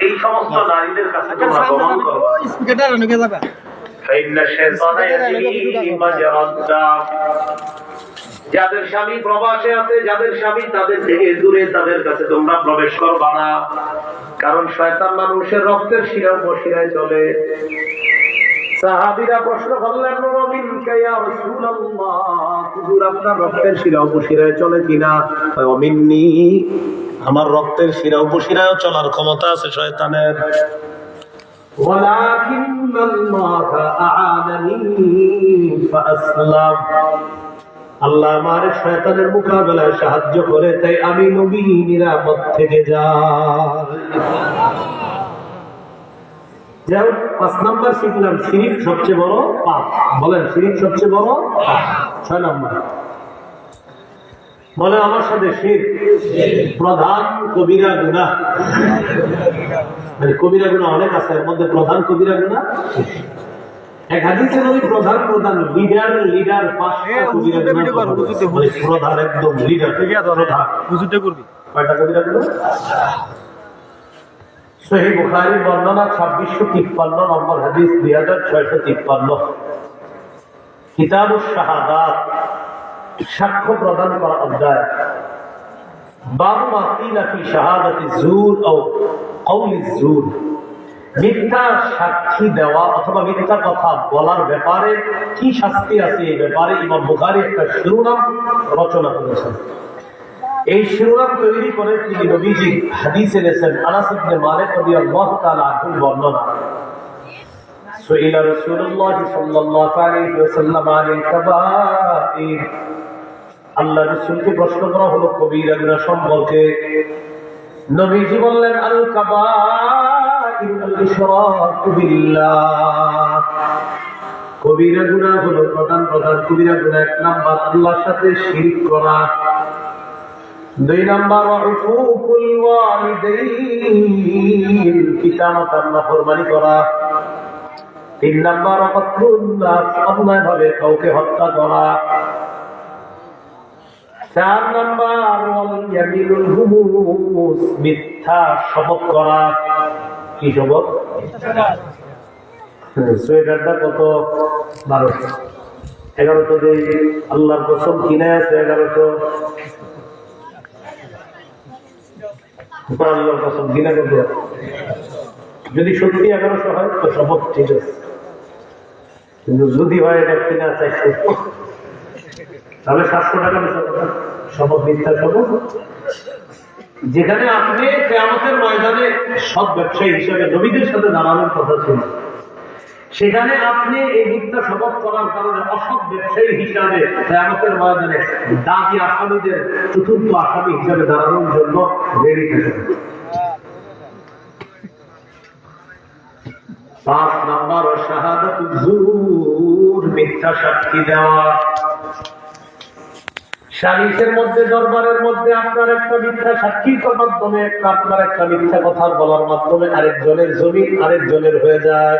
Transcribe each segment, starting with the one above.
এই সমস্ত নারীদের কাছে তোমরা করো। স্পিকারটা যাবে। যাদের স্বামী প্রবাসে আছে যাদের স্বামী তাদের থেকে দূরে তাদের কাছে তোমরা প্রবেশ করবা না। কারণ শয়তান মানুষের রক্তের শিরা উপশিরায় চলে। সাহাবীরা প্রশ্ন করলেন রবিন কাইয়া রাসূলুল্লাহ হুজুর আপনার রক্তের শিরা উপশিরায় চলে কিনা কয়, অমিন্নি আমার রক্তের শিরা উপশিরায় চলার ক্ষমতা আছে শয়তানের ولكن الله أعانني فأسلم আল্লাহ আমার শয়তানের মোকাবেলায় সাহায্য করে তাই আমি নবী নিরাপদ থেকে যাই যাই হোক, পাঁচ নাম্বার শিখলাম শিরিক সবচেয়ে বড় পাপ। বলেন শিরিক সবচেয়ে বড় পাপ। ছয় নাম্বার। বলে আমার সাথে শির প্রধান কবিরা গুণা। মানে কবিরা গুণা অনেক আছে এর মধ্যে প্রধান কবিরা গুণা এক হাদিসে প্রধান প্রধান লিডার লিডার পাঁচটা কবিরা গুণা মানে প্রধান একদম লিডার প্রধান। কয়টা কবিরা গুণা? সহি বুখারী বর্ণনা ছাব্বিশশো তিপ্পান্ন নম্বর হাদিস, দুই হাজার ছয়শো তিপ্পান্ন। কিতাব শাহাদাত, সাক্ষ্য প্রদান করা অধ্যায়। বাবু মাকিলা ফি শাহাদাতি জুর ও কওলি জুর মিথ্যা সাক্ষী দেওয়া অথবা মিথ্যা কথা বলার ব্যাপারে কি শাস্তি আছে এই ব্যাপারে ইমাম বুখারী একটা শিরোনাম রচনা করেছেন। এই শিরোনাম তৈরি করে তিনি নবীজি হাদিস এনেছেন আনাস ইবনে মালিক রাদিয়াল্লাহু তাআলা আনহু বর্ণনা سئل رسول الله صلى الله عليه وسلم عن الكبائر আল্লাহ রসুলকে প্রশ্ন করা হলো কবিরা গুনাহ সম্পর্কে নবীজি বললেন আল কাবাইর আল ইশরাকু বিল্লাহ কবিরা গুনাহ হলো প্রধান প্রধান কবিরা গুনাহ এক নাম্বার আল্লাহর সাথে শিরক করা দুই নাম্বার নাফরমানি করা। তিন নাম্বার অন্যায় ভাবে কাউকে হত্যা করা। চার নাম্বার মিথ্যা শপথ করা। কি শপথ? সোয়েটারটা কত? বারোশো। এগারোশো আল্লাহর কসম কিনে আছে এগারোশো। যদি সত্যি এগারোশো হয়, তো শপথ ঠিক আছে কিন্তু যদি হয় এটা কিনা চাই তাহলে সাতশো টাকা শপথ মিথ্যা শপথ। যেখানে আপনি কেয়ামতের ময়দানে সব ব্যবসায়ী হিসাবে নবীদের সাথে দাঁড়ানোর কথা ছিল। সেখানে আপনি এই মিথ্যা শপথ করার কারণে অসৎ ব্যবসায়ী হিসাবে কেয়ামতের ময়দানে দাবি আসামিদের চতুর্থ আসামি হিসাবে দাঁড়ানোর জন্য রেডি থাকবেন পাঁচ নাম্বার শাহাদাত জুর মিথ্যা সাক্ষী দেওয়া। সালিসের মধ্যে, দরবারের মধ্যে আপনার একটা মিথ্যা সাক্ষীর মাধ্যমে, আপনার একটা মিথ্যা কথা বলার মাধ্যমে আরেকজনের জমি আরেকজনের হয়ে যায়।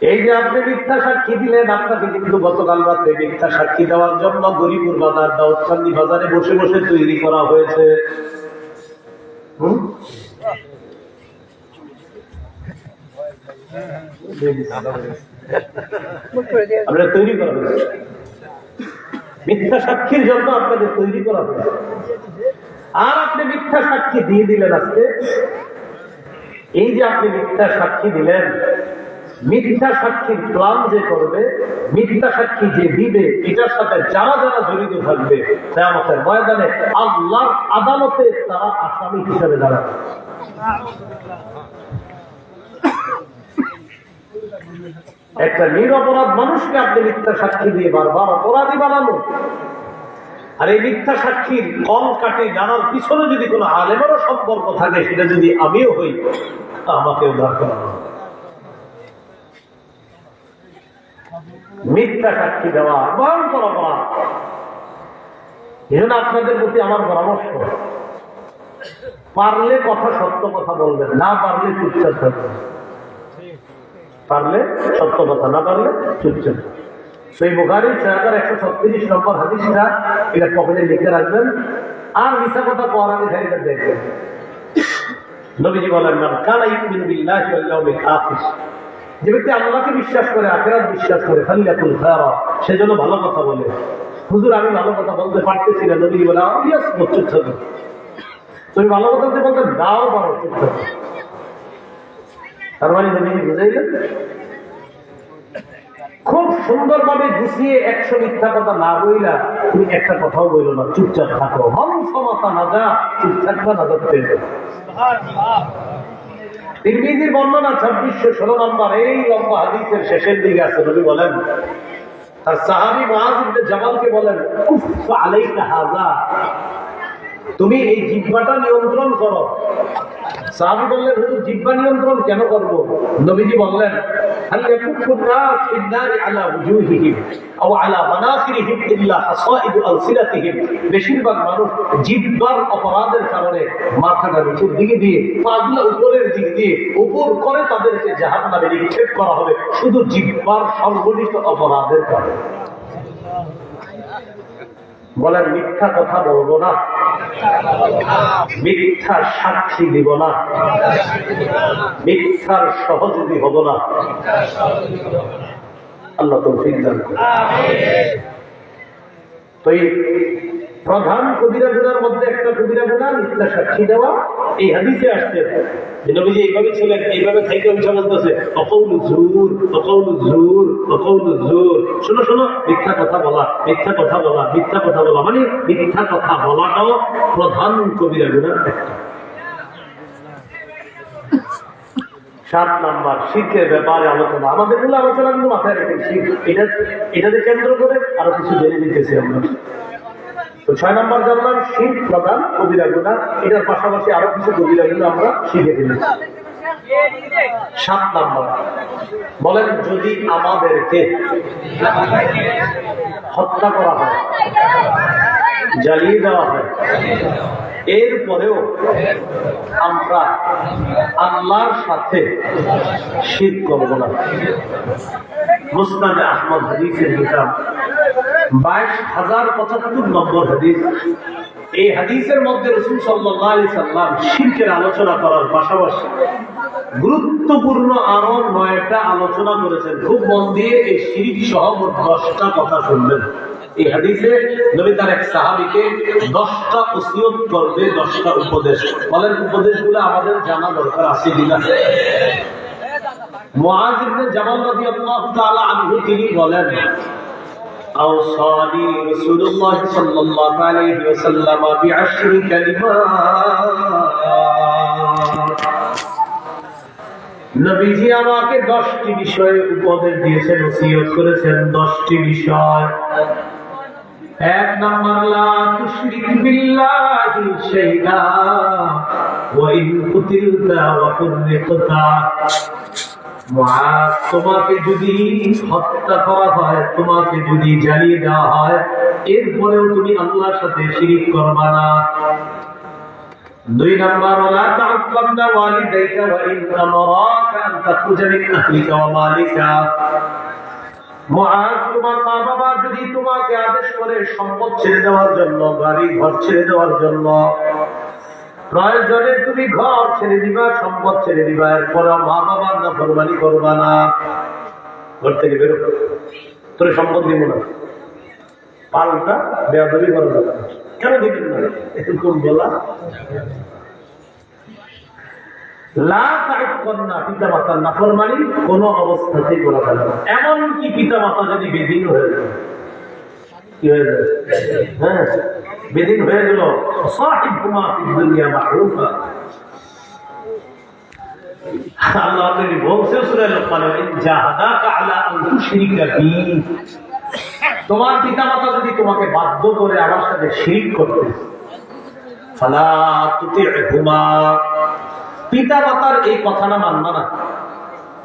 এই যে আপনি মিথ্যা সাক্ষী দিলেন, আপনাকে কিন্তু গতকাল রাতে মিথ্যা সাক্ষী দেওয়ার জন্য গরিপুর বাজার, দাউদকান্দি বাজারে বসে বসে তৈরি করা হয়েছে। আমরা তৈরি করা হয়েছে। মিথ্যা সাক্ষীর জন্য আপনাদের তৈরি করা হয়েছে। আর আপনি মিথ্যা সাক্ষী দিয়ে দিলেন আজকে। এই যে আপনি মিথ্যা সাক্ষী দিলেন মিথ্যা সাক্ষীর প্লান যে করবে, মিথ্যা সাক্ষী যে দিবে, এটার সাথে যারা যারা জড়িত থাকবে আমাদের ময়দানে আল্লাহর আদালতে তারা আসামি হিসাবে দাঁড়াবে। একটা নিরপরাধ মানুষকে আপনি মিথ্যা সাক্ষী দিয়ে বারবার অপরাধী বানানো। আর এই মিথ্যা সাক্ষীর কল কাটে জানার পিছনে যদি কোনো আলেমেরও সম্পর্ক থাকে, সেটা যদি আমিও হই, তা আমাকে উদ্ধার করা হবে। মিথ্যা সাক্ষী দেওয়া, ভয়ঙ্কর অপরাধ। এই জন্য আপনাদের প্রতি আমার পরামর্শ, পারলে কথা সত্য কথা বলবেন, না পারলে চুপচাপ থাকবেন। পারলে সত্য কথা, না পারলে চুপচাপ। সেই বুখারি ছয় হাজার একশো ছত্রিশ নম্বর হাদিসটা এটা পকেটে লিখে রাখবেন। আর মিশা কথা পড়ানি খাইটা দেখবেন। নবীজি বলেন না ইউমিনু বিল্লাহি ওয়াল ইয়াউমিল আখির। যে ব্যক্তি আল্লাহকে বিশ্বাস করে, আখেরাত বিশ্বাস করে ফালিয়াকুল খায়রা সেজন্য ভালো কথা বলে। হুজুর, আমি ভালো কথা বলতে পারতেছি না, নবীজি বলে আমি চুপ থাকো। তুমি ভালো কথা বলতে দাও, পারো, চুপ থাকো। তার মানে নবীজি বুঝাইলেন, খুব সুন্দরভাবে গুছিয়ে একশো মিথ্যা কথা না বইলা তুমি একটা কথাও বইল না, চুপচাপ থাকো। হম সমতা না যা চুপ থাকবা না ধরতে তিরমিজির বর্ণনা ছাব্বিশশো ষোলো নম্বর, এই লম্বা হাদিসের শেষের দিকে আছে, নবী বলেন। আর সাহাবি মাহাজ জামালকে বলেন উফ আলাইকা হাজা তুমি এই জিব্বাটা নিয়ন্ত্রণ করো। সাহাবি বললেন, হুজুর জিব্বা নিয়ন্ত্রণ কেন করব? নবীজি বললেন হাল বেশিরভাগ মানুষ অপরাধের কারণে মাথাটা উপরের দিক দিয়ে উপর করা হবে। শুধু অপরাধের কারণে। বলেন মিথ্যা কথা বলব না। মিথ্যার সাক্ষী দিব না। মিথ্যার সহযোগী হব না। আল্লাহ তো দান করুন। তো এই প্রধান কবিরা গুণার মধ্যে একটা কবিরা গুণা মিথ্যা সাক্ষী দেওয়া, এই হাদিসে আসছে নবীজি এইভাবে ছিলেন, এইভাবে উঠে বলতেছে, অকৌল অকৌল অকৌল শোনো শোনো, মিথ্যা কথা বলা, মিথ্যা কথা বলা, মিথ্যা কথা বলা মানে মিথ্যা কথা বলাটাও প্রধান কবিরা গুণার একটা। সাত নাম্বার ব্যাপারে আলোচনা। আমাদের আলোচনা কিন্তু মাথায় এটা এটাকে কেন্দ্র করে আরও কিছু জেনে নিতেছি আমরা। তো ছয় নম্বর জানলাম শীত প্রধান কবিরা গুণা এটার পাশাপাশি আরও কিছু কবিরা গুণা আমরা শিখে ফেলেছি। সাত নম্বর। বলেন, যদি আমাদেরকে হত্যা করা হয়, জ্বালিয়ে দেওয়া হয়, এরপরেও আমরা আল্লাহর সাথে শীত করব না। মুসনাদে আহমদ হাদিসের কিতাব, বাইশ হাজার পঁচাত্তর নম্বর হাদিস। এই হাদিসের মধ্যে রসুল সাল্লাহ সাল্লাম শিল্পের আলোচনা করার পাশাপাশি গুরুত্বপূর্ণ আরো নয়টা আলোচনা করেছেন খুব মন দিয়ে এই শিরিক সহ মোট দশটা কথা শুনবেন এই হাদিসে নবী তার এক সাহাবিকে দশটা ওসিয়ত করবে দশটা উপদেশ বলেন উপদেশগুলো আমাদের জানা দরকার আছে কিনা মুআজ ইবনে জামাল রাদিয়াল্লাহু তাআলা আনহু তিনি বলেন أوصاني رسول الله صلى الله عليه وسلم بعشر كلمات নবীজি আমাকে দশটি বিষয়ে উপদেশ দিয়েছেন ওসিয়ত করেছেন। দশটি বিষয়। এক নম্বর, লা তুশরিক বিল্লাহি শাইআ, ওয়া ইন কুতিলতা ওয়া হুররিকতা মুআজ, তোমাকে যদি হত্যা করা হয়, তোমাকে যদি জ্বালিয়ে দেওয়া হয়, এরপরেও তুমি আল্লাহর সাথে শিরিক করবা না। দুই নম্বর ওয়ালা তাআক্কাবনা ওয়ালিদাইকা ওয়া ইন আমারাকা আন তাখরুজা মিন আহলিকা ওয়া মালিকা। মুআজ, তোমার মা বাবা যদি তোমাকে আদেশ করে সম্পদ ছেড়ে দেওয়ার জন্য বাড়ি ঘর ছেড়ে দেওয়ার জন্য, প্রয়োজনে তুমি ঘর ছেড়ে দিবা, সম্পদ ছেড়ে দিবা এরপরে মা বাবার না ফরমানি করবা না। ঘর থেকে বেরো তোর সম্পদ দিব না। পাল্টা বেয়াদবি করা না। কেন দিবেন না? এরকম বলা? নাফরমানি, কোন এমনকি পিতা মাতা যদি বেদিন হয়ে যায়, কি হয়ে হ্যাঁ বেদিন হয়ে গেল। আল্লাহ বলছে সূরা লোকমানে ইন জাহাদাকা আলা আন তুশরিকা বি তোমার পিতা মাতা যদি তোমাকে বাধ্য করে আমার সাথে শিল্প করতে পিতা মাতার এই কথাটা মানবা না।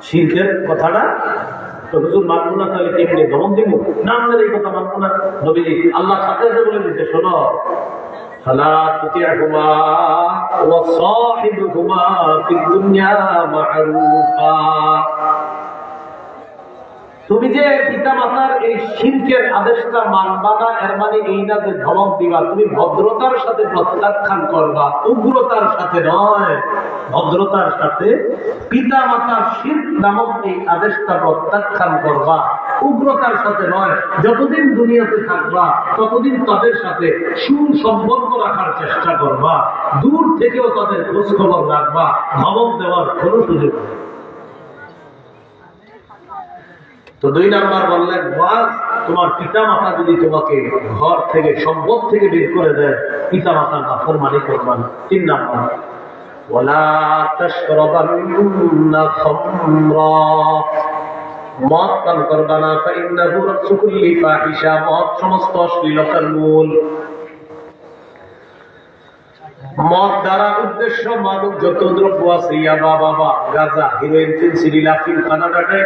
শিল্পের কথাটা তো মানবো না, তাহলে দিব? না এই কথা মানবো না। আল্লাহ বলে দিতে শোনো। দুনিয়া তুমি যে পিতা মাতার এই শিল্পের আদেশটা মানবা না, এর মানে এই না যে ধমক দিবা, তুমি ভদ্রতার সাথে প্রত্যাখ্যান করবা, উগ্রতার সাথে নয়। ভদ্রতার সাথে পিতা মাতার শীত নামক এই আদেশটা প্রত্যাখ্যান করবা, উগ্রতার সাথে নয়। যতদিন দুনিয়াতে থাকবা, ততদিন তাদের সাথে সুসম্পর্ক রাখার চেষ্টা করবা, দূর থেকেও তাদের খোঁজ খবর রাখবা, ধমক দেওয়ার কোনো সুযোগ নেই। তো দুই নাম্বার বললেন, ওয়াজ তোমার পিতা মাতা যদি তোমাকে ঘর থেকে, সম্পদ থেকে বের করে দেয় পিতা মাতার নাফর মানে করবেন তিন নাম্বার। মদ পান করবা না সমস্ত অশ্লীলতার মূল। মদ দ্বারা উদ্দেশ্য যত দ্রব্য আছে বাবা গাঁজা, হিরোইন কানাডাটাই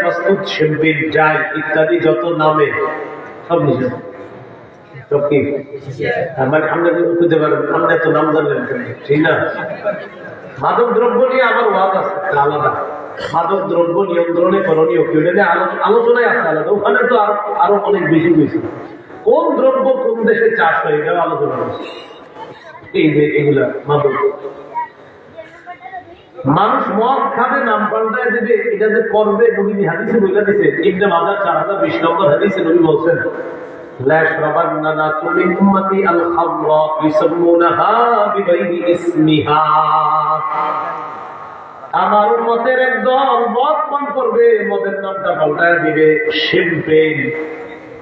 শ্যাম্পেন ডাই ইত্যাদি যত নামে, সব কি? মানে মাদক দ্রব্য নিয়ে আমার আছে আলাদা। মাদক দ্রব্য নিয়ন্ত্রণে আলোচনায় আছে আলাদা, ওখানে তো আরও অনেক বেশি কোন দ্রব্য কোন দেশে চাষ হয় আলোচনা এই যে এগুলা মাদক মানুষ মদ খাবে নাম পাল্টায় দেবে এটা যে করবে নবী হাদিসে বইলা দিছে ইবনে মাজার চার হাজার বিশ নম্বর হাদিসে নবী বলছেন لا يشربن ناس من أمتي الخمر يسمونها بغير اسمها আমার মতের একদম মদ পান করবে মদের নামটা পাল্টায় দিবে শ্যাম্পেন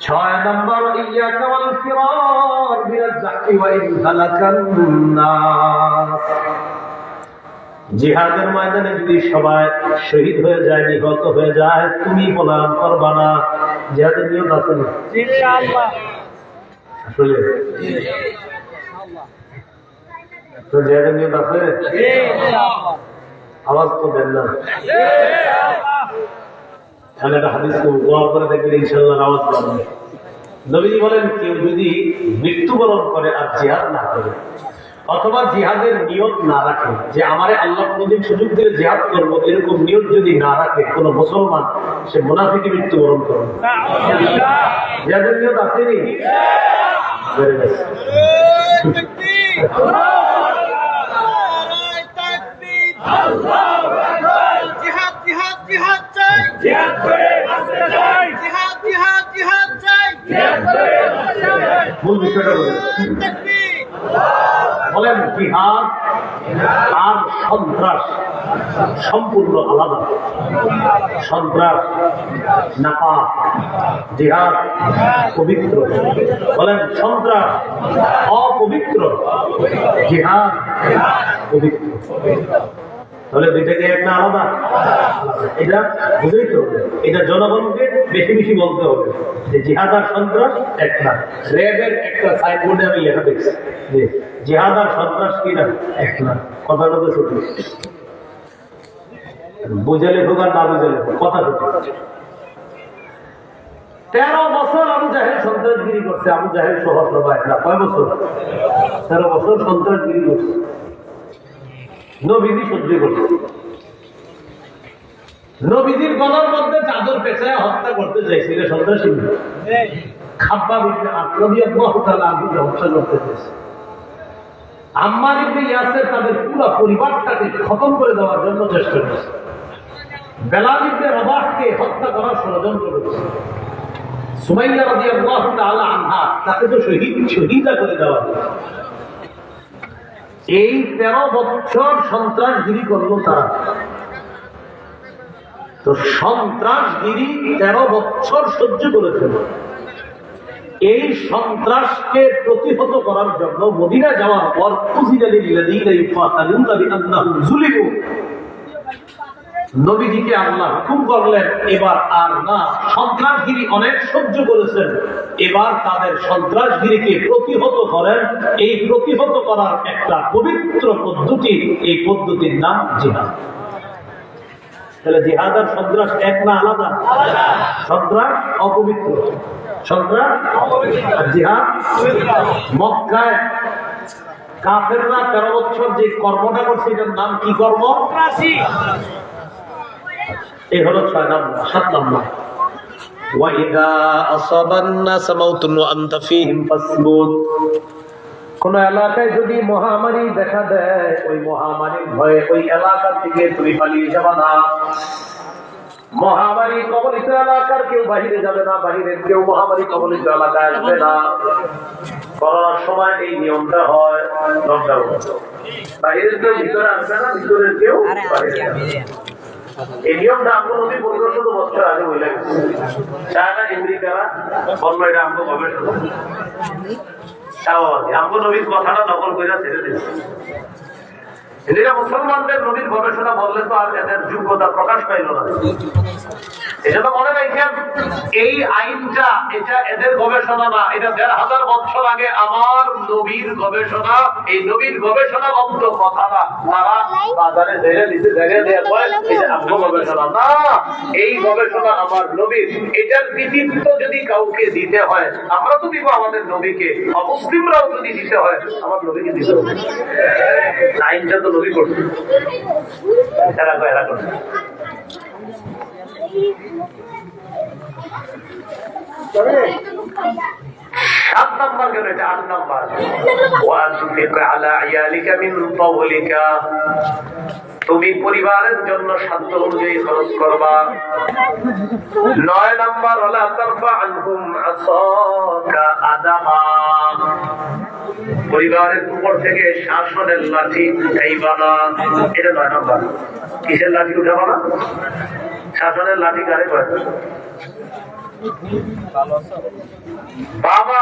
ছয় নম্বর ইয়াকা ওয়াল ফিরার ওয়া ইন হালাকান জিহাদের ময়দানে যদি সবাই শহীদ হয়ে যায় নিহত হয়ে যায় তুমি পলায়ন করবা না। জিহাদের নিয়ত আছে না? আসলে? তো জিহাদের নিয়ত আছে? আওয়াজ তো দেন না। তাহলে একটা হাদিসকে উপহার করে দেখলে ইনশাল্লাহ আওয়াজ পাবে নবীজি বলেন কেউ যদি মৃত্যুবরণ করে আর জিহাদ না করে অথবা জিহাদের নিয়ত না রাখে যে আমারে আল্লাহ কোনদিন সুযোগ দিলে জিহাদ করব এরকম নিয়ত যদি না রাখে কোন মুসলমান সে মুনাফিকে মৃত্যুবরণ করবে। জিহাদের নিয়ত আসেনি Very মূল বিষয়টা বলি বলেন জিহাদ আর সন্ত্রাস সম্পূর্ণ আলাদা। সন্ত্রাস, নাপা, জিহাদ, পবিত্র। বলেন, সন্ত্রাস, অপবিত্র। জিহাদ, পবিত্র। তাহলে দুইটাকে একটা আলাদা? এটা বুঝেই তো? এটা জনগণকে বেশি বেশি বলতে হবে। যে জিহাদ আর সন্ত্রাস এক না। র্যাবের একটা সাইনবোর্ডে আমি লেখা দেখছি। যে জিহাদ আর সন্ত্রাস কি না? এক না। কথাটা তো সত্যি। বুঝে লেখুক আর না বুঝে লেখুক কথা সত্যি। তেরো বছর আবু জাহেল সন্ত্রাসগিরি করছে। আবু জাহেল সহ সবাই কয় বছর? তেরো বছর সন্ত্রাসগিরি করছে। নবীজি সহ্য করছে নবীজির গলার মধ্যে চাদর পেঁচায় হত্যা করতে চাইছে এটা সন্ত্রাসী। খাব্বা আল্লাহু তাআলা হত্যা করতে চাইছে। আম্মার ইবনে ইয়াসের তাদের পুরো পরিবারটাকে খতম করে দেওয়ার জন্য চেষ্টা করেছে। বেলাল ইবনে রবাহকে হত্যা করার ষড়যন্ত্র করেছে। সুমাইয়া রাদিয়াল্লাহু তাআলা আনহা তাকে তো শহীদ শহীদা করে দেওয়া হয়েছে। এই তেরো বছর সন্ত্রাসগিরি করল তারা। তো সন্ত্রাসগিরি তেরো বছর সহ্য করেছিল। এই সন্ত্রাসকে প্রতিহত করার জন্য মদিনা যাওয়ার পর খুশি জানি নবীজিকে আল্লাহ হুকুম করলেন এবার আর না। সন্ত্রাসগিরি অনেক সহ্য করেছেন। এবার তাদের সন্ত্রাসগিরিকে প্রতিহত করেন। এই প্রতিহত করার একটা পবিত্র পদ্ধতি, এই পদ্ধতির নাম জিহাদ। তাহলে জিহাদ সন্ত্রাস এক না আলাদা? সন্ত্রাস অপবিত্র। সন্ত্রাস জিহাদ মক্কায় কাফেররা তেরো বছর যে কর্মটা করছে, এটার নাম কি কর্ম? এই হলো ছয় নম্বর সাত নম্বর وَإِذَا أَصَابَ النَّاسَ مَوْتٌ وَأَنْتَ فِيهِمْ فَاصْبُرْ কোন এলাকায় যদি মহামারী দেখা দেয় ওই মহামারীর ভয়ে ওই এলাকা থেকে তুমি পালিয়ে যাবা না মহামারী কবলিত এলাকার কেউ বাহিরে যাবে না বাহিরের কেউ মহামারী কবলিত এলাকায় আসবে না করোনার সময় এই নিয়মটা হয় লকডাউন বাহিরের কেউ ভিতরে আসবে না ভিতরের কেউ বাহিরে যাবে না। এই নিয়মটা আমরা নদী পনেরো শত বছর আগে গেছে। চায়না আমেরিকারা অন্য এটা আমরা গবেষণা আমগো নবীর কথাটা নকল করে ছেড়ে দিচ্ছে এদিকে মুসলমানদের নবীর গবেষণা বললে তো আর এদের যোগ্যতা প্রকাশ পাইল না। এজন্য মনে রাখেন, এই আইনটা, এটা এদের গবেষণা না, এটা দেড় হাজার বছর আগে আমার নবীর গবেষণা, এই নবীর গবেষণা কথা না। তারা বাজারে ধরে ধরে দেওয়া এটা গবেষণা না, এই গবেষণা আমার নবীর। এটার কৃতিত্ব যদি কাউকে দিতে হয়, আমরা তো দিব আমাদের নবীকে। অমুসলিমরাও যদি দিতে হয়, আমার নবীকে দিতে হবে। আইনটা তো নবী করছে এরা কয়, এরা করছে সাত নাম্বার গেল এটা? আট নাম্বার। আলা মিন তুমি পরিবারের জন্য সাধ্য অনুযায়ী খরচ করবা। নয় নাম্বার তারফা আনহুম আসাকা আদামা। পরিবারের উপর থেকে শাসনের লাঠি উঠাইবা না। এটা নয় নাম্বার। কিসের লাঠি উঠাবা না? শাসনের লাঠি কারে করে বাবা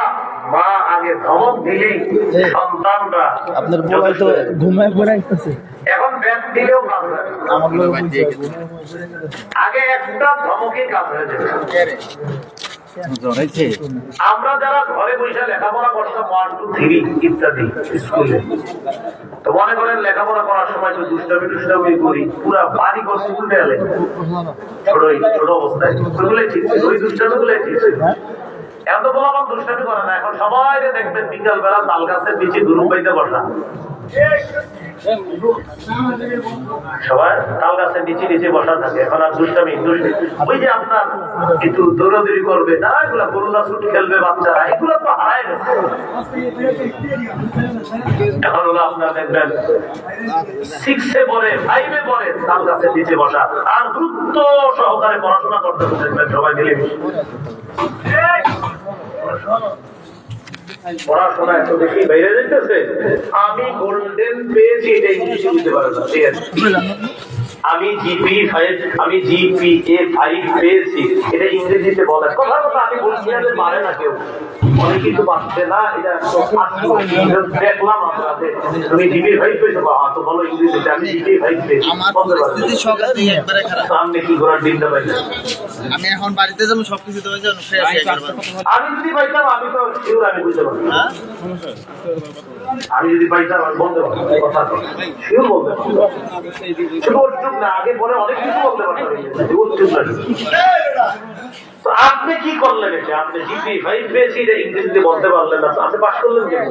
মা আগে ধমক দিলেই সন্তানরা আপনার হয়তো ঘুমায় পড়ে আসতেছে। এখন ব্যাগ দিলেও কাজ হয় আমার আগে একটা ধমকে কাজ হয়ে আমরা যারা ঘরে বসে লেখাপড়া করতাম ওয়ান টু থ্রি ইত্যাদি স্কুলে। মনে করেন লেখাপড়া করার সময় দুষ্টামি টুষ্টামি করি, পুরা বাড়ি করছে উল্টে গেলে ছোট ছোট অবস্থায়। ওইগুলোই ঠিক ওই দুষ্টামি গুলোই ঠিক ছিল। এখন তো বললাম দুষ্টামি করে না, এখন সবাই দেখবেন বিকাল বেলা তাল গাছের নিচে দুরুম পাইতে বসা। সবাই তাল গাছের নিচে নিচে বসা থাকে। এখন আর দুষ্টামি ওই যে আপনার একটু দৌড়াদৌড়ি করবে না এগুলা করোনা ছুট খেলবে, বাচ্চারা, এগুলো তো হারায় এখন হলো আপনার দেখবেন সিক্সে পড়ে ফাইভে পড়ে, তাল গাছের নিচে বসা। আর গুরুত্ব সহকারে পড়াশোনা করতে দেখবেন সবাই মিলে। পড়াশোনা এত বেশি বাইরে যেতেছে। আমি গোল্ডেন পেয়েছি এটা ইংলিশে বুঝতে পারব না ঠিক আছে। আমি জিপি ফাইভ আমি জিপি এ ফাইভ পেয়েছি। এটা ইংরেজিতে বলে। কথা কথা আমি বলছি পারে না কেউ। অনেক কিছু পাচ্ছে না এটা দেখলাম আপনাদের। তুমি জিপি ফাইভ পেয়েছ বা হ্যাঁ, তো বলো ইংরেজিতে আমি জিপি ফাইভ পেয়েছি। পারবে। সামনে কি করার দিনটা পাই আমি এখন বাড়িতে যাব সবকিছু তো হয়ে আমি যদি পাইতাম আমি তো আমি বুঝতে হ্যাঁ? আমি যদি পাইতাম আমি বলতে পারতাম কথা বলতে পারতাম উচ্চুক না আগে পরে অনেক কিছু বলতে পারতাম না। তো আপনি কি করলেন এটা? আপনি জিপি ফাইভ পেয়েছি এটা ইংরেজিতে বলতে পারলেন না। আপনি পাশ করলেন কেন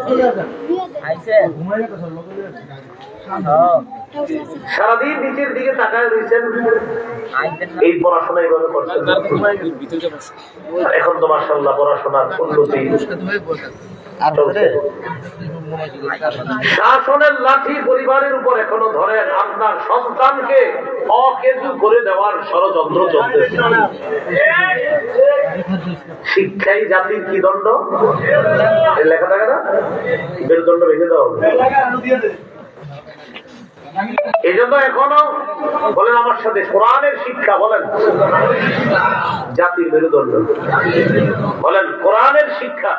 সারাদিন নিচের দিকে তাকায় রয়েছেন এই পড়াশোনা এইভাবে করছেন এখন তো মার্শাল্লাহ পড়াশোনার উন্নতি চলছে। শাসনের লাঠি পরিবারের উপর এখনও ধরেন আপনার সন্তানকে অকেজু করে দেওয়ার ষড়যন্ত্র চলতেছে। শিক্ষাই জাতির কি দণ্ড? লেখা থাকে না? মেরুদণ্ড ভেঙে দেওয়া এই জন্য এখনও বলেন আমার সাথে কোরআনের শিক্ষা, বলেন। জাতির মেরুদণ্ড। বলেন, কোরআনের শিক্ষা,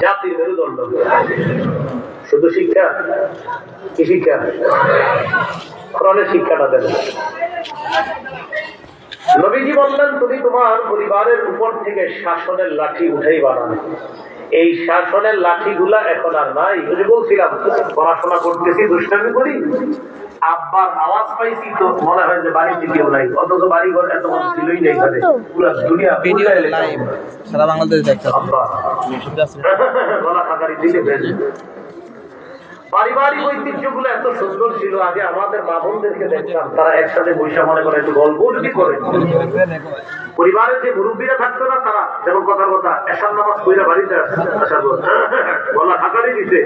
জাতির মেরুদণ্ড। শুধু শিক্ষা? কি শিক্ষা? কোরআনের শিক্ষাটা দেন। নবীজি বললেন, তুমি তোমার পরিবারের উপর থেকে শাসনের লাঠি উঠেই বানানো এই শাসনের লাঠিগুলা এখন আর নাই। ওই বলছিলাম পড়াশোনা করতেছি দুষ্টামি করি। আব্বার আওয়াজ পাইছি তো মনে হয় যে বাড়িতে কেউ নাই। অথচ বাড়ি ঘর এত মানুষ ছিলই নেই এখানে। পুরো দুনিয়া ভিডিও লাইভ সারা বাংলাদেশ দেখতে আব্বা। গলা খাকারি দিলে ভেজে পারিবারিক ঐতিহ্যগুলো এত সুন্দর ছিল, আগে আমাদের মা বোনদেরকে দেখতাম, তারা একসাথে বৈশা মনে করে একটু গল্প যদি করে। পরিবারের যে মুরব্বীরা থাকতো না, তারা যেমন কথার কথা এসার নামাজ কইরা বাড়িতে আসার গলা খাকারি দিতে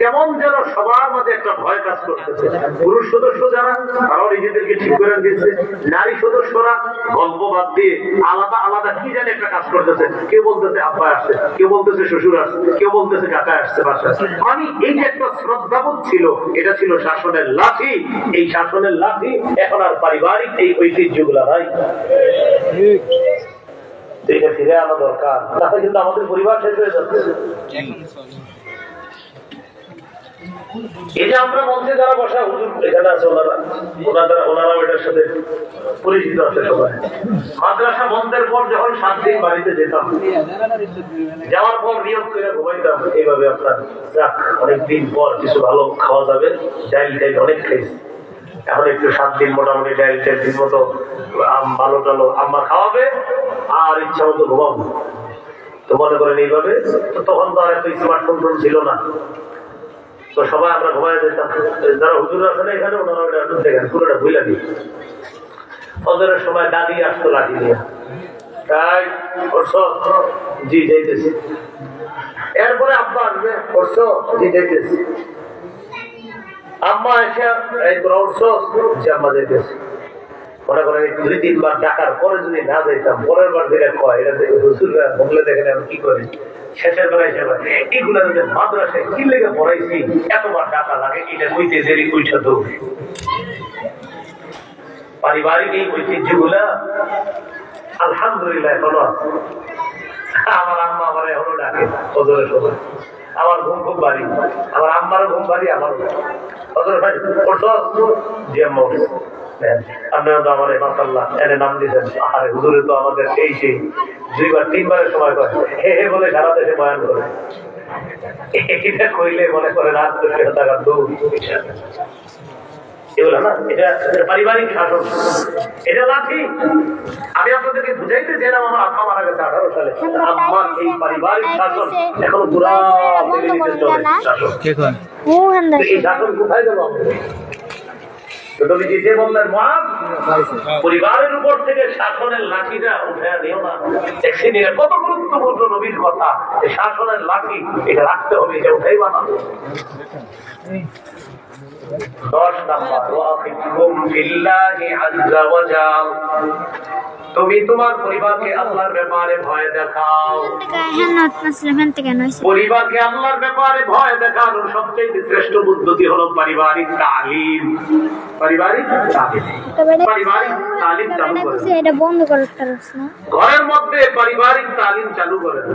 কেমন যেন সবার মাঝে একটা ভয় কাজ করতেছে। পুরুষ সদস্য যারা, তারাও নিজেদেরকে ঠিক করে দিচ্ছে। নারী সদস্যরা গল্প বাদ দিয়ে আলাদা আলাদা কি জানি একটা কাজ করতেছে। কেউ বলতেছে, আব্বা আসছে। কেউ বলতেছে, শ্বশুর আসছে। কেউ বলতেছে, কাকা আসছে, বাসা মানে এই যে একটা শ্রদ্ধাবোধ ছিল, এটা ছিল শাসনের লাঠি। এই শাসনের লাঠি এখন আর পারিবারিক এই ঐতিহ্যগুলা নাই ফিরে আনা দরকার। তাহলে কিন্তু আমাদের পরিবার শেষ হয়ে যাচ্ছে আমরা দিন এইভাবে আপনার যাক অনেকদিন পর কিছু ভালো খাওয়া যাবে, ডাইল টাইল অনেক খাইছি এখন একটু সাত দিন মোটামুটি ডাইল টাইল ঠিক মতো আম ভালো টালো আম্মা খাওয়াবে, আর ইচ্ছা মতো ঘুমাবো। তো মনে করেন এইভাবে তখন তো আর এত স্মার্টফোন ছিল না। তো সবাই আমরা যারা হুজুর এখানে, ওনারা ওটা দেখেন, পুরোটা ভুলে দিই ফজরের সময় দাদি আসতো লাঠি নিয়ে। তাই জি, যাইতেছি। এরপরে আব্বা আসবে করছ জি, যাইতেছি। আম্মা এসে, এই তোরা জি, আম্মা যাইতেছি। পারিবারিক এই ঐতিহ্যগুলা, আলহামদুলিল্লাহ এখনও আছে। আমার আম্মা আমার এখনও ডাকে ফজরের সময়। আমার ঘুম খুব বাড়ি আমার আম্মারও ঘুম বাড়ি আমারও ভাই। নেন। আপনারা তো আমার মাসাল্লাহ এনে নাম দিয়েছেন আরে হুজুরে তো আমাদের এই সেই দুইবার তিনবারের সময় করে হে হে বলে সারা দেশে বয়ান করে। এটা কইলে মনে করে রাত দুশো টাকার দৌড় এগুলো না এটা এটা পারিবারিক শাসন। এটা লাঠি। আমি আপনাদেরকে বুঝাইতে চাইলাম আমার আব্বা মারা গেছে আঠারো সালে। আমার এই পারিবারিক শাসন এখনও পুরা চলে শাসন। এই শাসন কোথায়? তো তুমি যে বললেন মহান পরিবারের উপর থেকে শাসনের লাঠিটা উঠে দিও না। দেখছি নিয়ে কত গুরুত্বপূর্ণ নবীর কথা শাসনের লাঠি এটা রাখতে হবে এটা উঠেই বানানো। দশ নাম্বার তুমি তোমার পরিবারকে আল্লাহর ব্যাপারে ভয় দেখাও। পরিবারকে আল্লাহর ব্যাপারে ভয় দেখানোর সবচেয়ে শ্রেষ্ঠ পদ্ধতি হলো পারিবারিক তালিম। পারিবারিক তালিম। পারিবারিক তালিম চালু করে ঘরের মধ্যে পারিবারিক তালিম চালু করেন।